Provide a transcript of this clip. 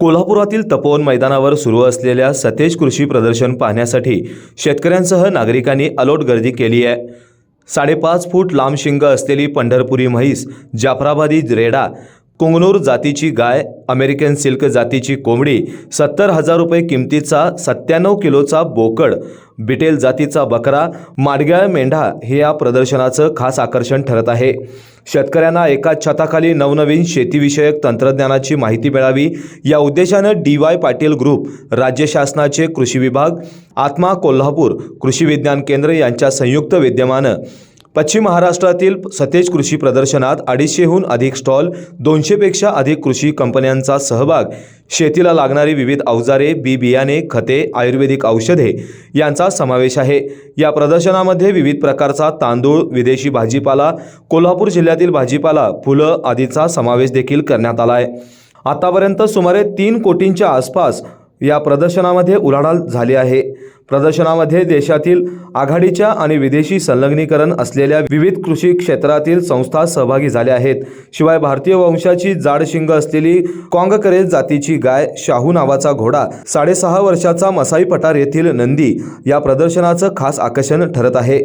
कोल्हापुरातील तपोवन मैदानावर सुरू असलेल्या सतेज कृषी प्रदर्शन पाहण्यासाठी शेतकऱ्यांसह नागरिकांनी अलोट गर्दी केली आहे. साडेपाच फूट लांब शिंग असलेली पंढरपुरी म्हैस जाफराबादी रेडा कुंगनूर जातीची गाय अमेरिकन सिल्क जातीची कोंबडी सत्तर हजार रुपये किमतीचा सत्त्याण्णव किलोचा बोकड बिटेल जातीचा बकरा माडग्याळ मेंढा हे या प्रदर्शनाचं खास आकर्षण ठरत आहे. शेतकऱ्यांना एका छताखाली नवनवीन शेतीविषयक तंत्रज्ञानाची माहिती मिळावी या उद्देशानं डी वाय पाटील ग्रुप राज्य शासनाचे कृषी विभाग आत्मा कोल्हापूर कृषी विज्ञान केंद्र यांच्या संयुक्त विद्यमानं पश्चिम महाराष्ट्रातील सतेज कृषी प्रदर्शनात अडीचशेहून अधिक स्टॉल दोनशेपेक्षा अधिक कृषी कंपन्यांचा सहभाग शेतीला लागणारी विविध अवजारे बी बियाणे खते आयुर्वेदिक औषधे यांचा समावेश आहे. या प्रदर्शनामध्ये विविध प्रकारचा तांदूळ विदेशी भाजीपाला कोल्हापूर जिल्ह्यातील भाजीपाला फुलं आदीचा समावेश देखील करण्यात आला आहे. आतापर्यंत सुमारे तीन कोटींच्या आसपास या प्रदर्शनामध्ये उलाढाल झाली आहे. प्रदर्शनामध्ये देशातील आघाडीच्या आणि विदेशी संलग्नीकरण असलेल्या विविध कृषी क्षेत्रातील संस्था सहभागी झाल्या आहेत. शिवाय भारतीय वंशाची जाड शिंग असलेली कॉंगकरेज जातीची गाय शाहू नावाचा घोडा साडेसहा वर्षाचा मसाई पठार येथील नंदी या प्रदर्शनाचं खास आकर्षण ठरत आहे.